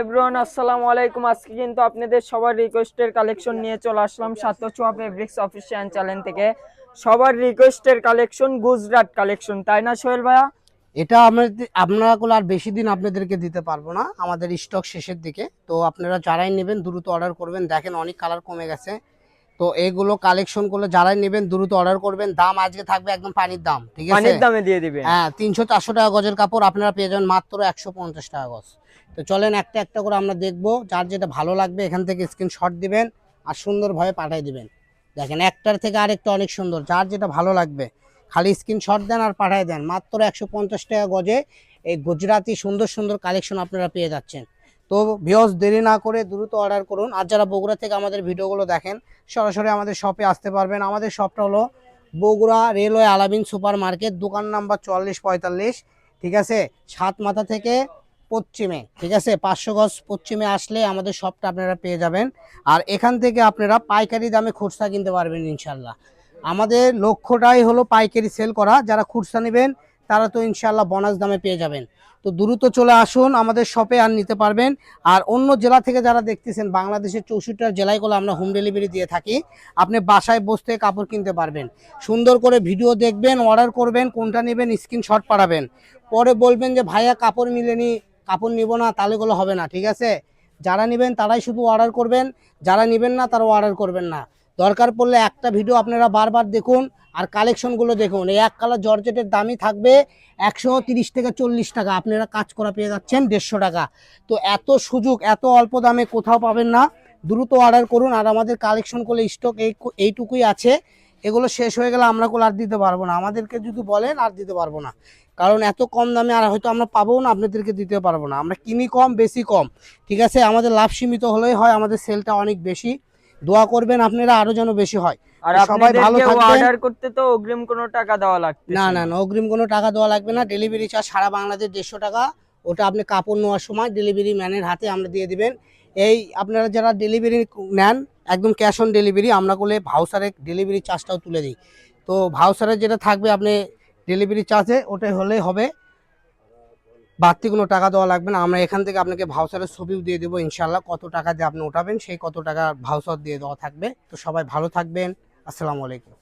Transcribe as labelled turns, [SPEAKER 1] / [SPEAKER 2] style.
[SPEAKER 1] Everyone আসসালামু আলাইকুম। আজকে কিন্তু আপনাদের সবার রিকোয়েস্টের কালেকশন নিয়ে চলে আসলাম সাতচুয়া ফেব্রিক্স অফিসিয়াল চ্যানেল থেকে। সবার রিকোয়েস্টের কালেকশন গুজরাট কালেকশন তাই না সোহেল ভাইয়া?
[SPEAKER 2] এটা আপনারা আপনারাগুলো আর বেশি দিন আপনাদেরকে দিতে পারব না। আমাদের স্টক শেষের দিকে। তো আপনারা যারাই নেবেন, দ্রুত অর্ডার করবেন। দেখেন অনেক কালার কমে গেছে। তো এইগুলো কালেকশনগুলো যারাই নেবেন দ্রুত অর্ডার করবেন। দাম আজকে থাকবে একদম পানির দাম ঠিক আছে?
[SPEAKER 1] পানির দামে দিয়ে দিবেন।
[SPEAKER 2] হ্যাঁ তিনশো চারশো টাকা গজের কাপড় আপনারা পেয়ে যাবেন মাত্র একশো পঞ্চাশ টাকা গজ। তো চলেন একটা একটা করে আমরা দেখব যার যেটা ভালো লাগবে এখান থেকে স্ক্রিনশট দিবেন আর সুন্দরভাবে পাঠিয়ে দিবেন। দেখেন একটার থেকে আরেকটা অনেক সুন্দর যার যেটা ভালো লাগবে। খালি স্ক্রিনশট দেন আর পাঠিয়ে দেন মাত্র একশো পঞ্চাশ টাকা গজে এই গুজরাটি সুন্দর সুন্দর কালেকশন আপনারা পেয়ে যাচ্ছেন। তো ভিওস দেরি না করে দ্রুত অর্ডার করুন। আর যারা বগুড়া থেকে আমাদের ভিডিওগুলো দেখেন, সরাসরি আমাদের শপে আসতে পারবেন। আমাদের শপটা হলো Bogura railway Alamin super market দোকান নাম্বার চুয়াল্লিশ পঁয়তাল্লিশ, ঠিক আছে? সাত মাথা থেকে পশ্চিমে, ঠিক আছে? পাঁচশো গজ পশ্চিমে আসলে আমাদের শপটা আপনারা পেয়ে যাবেন। আর এখান থেকে আপনারা পাইকারি দামে খুচরা কিনতে পারবেন ইনশাল্লাহ আমাদের লক্ষ্যটাই হলো পাইকারি সেল করা। যারা খুচরা নেবেন তারা তো ইনশাল্লাহ বোনাস দামে পেয়ে যাবেন। তো দ্রুত চলে আসুন, আমাদের শপে আর নিতে পারবেন। আর অন্য জেলা থেকে যারা দেখতেছেন, বাংলাদেশের চৌষট্টি জেলায়গুলো আমরা হোম ডেলিভারি দিয়ে থাকি। আপনি বাসায় বসতে কাপড় কিনতে পারবেন। সুন্দর করে ভিডিও দেখবেন অর্ডার করবেন, কোনটা নেবেন স্ক্রিনশট পাঠাবেন। পরে বলবেন যে, ভাইয়া, কাপড় মিলেনি, কাপড় নিব না, তাহলে গুলো হবে না। ঠিক আছে? যারা নেবেন, তারাই শুধু অর্ডার করবেন। যারা নেবেন না তারা অর্ডার করবেন না। দরকার পড়লে একটা ভিডিও আপনারা বারবার দেখুন। আর কালেকশনগুলো দেখুন, এই এক কালার জর্জেটের দামই থাকবে একশো তিরিশ থেকে চল্লিশ টাকা। আপনারা কাজ করা পেয়ে যাচ্ছেন দেড়শো টাকা। তো এত সুযোগ, এত অল্প দামে কোথাও পাবেন না। দ্রুত অর্ডার করুন আর আমাদের কালেকশন করলে স্টক এই এইটুকুই আছে। এগুলো শেষ হয়ে গেলে আমরা কোনো আর দিতে পারব না। আমাদেরকে যদি বলেন আর দিতে পারব না। কারণ এত কম দামে আর হয়তো আমরা পাবো না, আপনাদেরকে দিতে পারব না। আমরা কিনি কম, বেশি কম। ঠিক আছে? আমাদের লাভ সীমিত হলেই হয়, আমাদের সেলটা অনেক বেশি। দোয়া করবেন আপনারা আরও যেন বেশি হয়।
[SPEAKER 1] আর
[SPEAKER 2] তো সবাই ভালো থাকবেন।
[SPEAKER 1] অর্ডার করতে তো অগ্রিম কোনো টাকা দেওয়া লাগবে
[SPEAKER 2] না না না। অগ্রিম কোনো টাকা দেওয়া লাগবে না। ডেলিভারি চার্জ সারা বাংলাদেশ দেড়শো টাকা। ওটা আপনি কাপড় নেওয়ার সময় ডেলিভারি ম্যানের হাতে আমরা দিয়ে দিবেন। এই আপনারা যারা ডেলিভারি নেন একদম ক্যাশ অন ডেলিভারি আমরা করলে ডেলিভারি চার্জটাও তুলে দিই। তো যেটা থাকবে আপনি ডেলিভারি চার্জে ওটাই হলেই হবে। বাড়তি কোনো টাকা দেওয়া লাগবে না। আমরা এখান থেকে আপনাকে ভাউচারের ছবিও দিয়ে দেবো ইনশাল্লাহ কত টাকা দিয়ে আপনি ওঠাবেন সেই কত টাকা ভাউচার দিয়ে দেওয়া থাকবে। তো সবাই ভালো থাকবেন। আসসালামু আলাইকুম।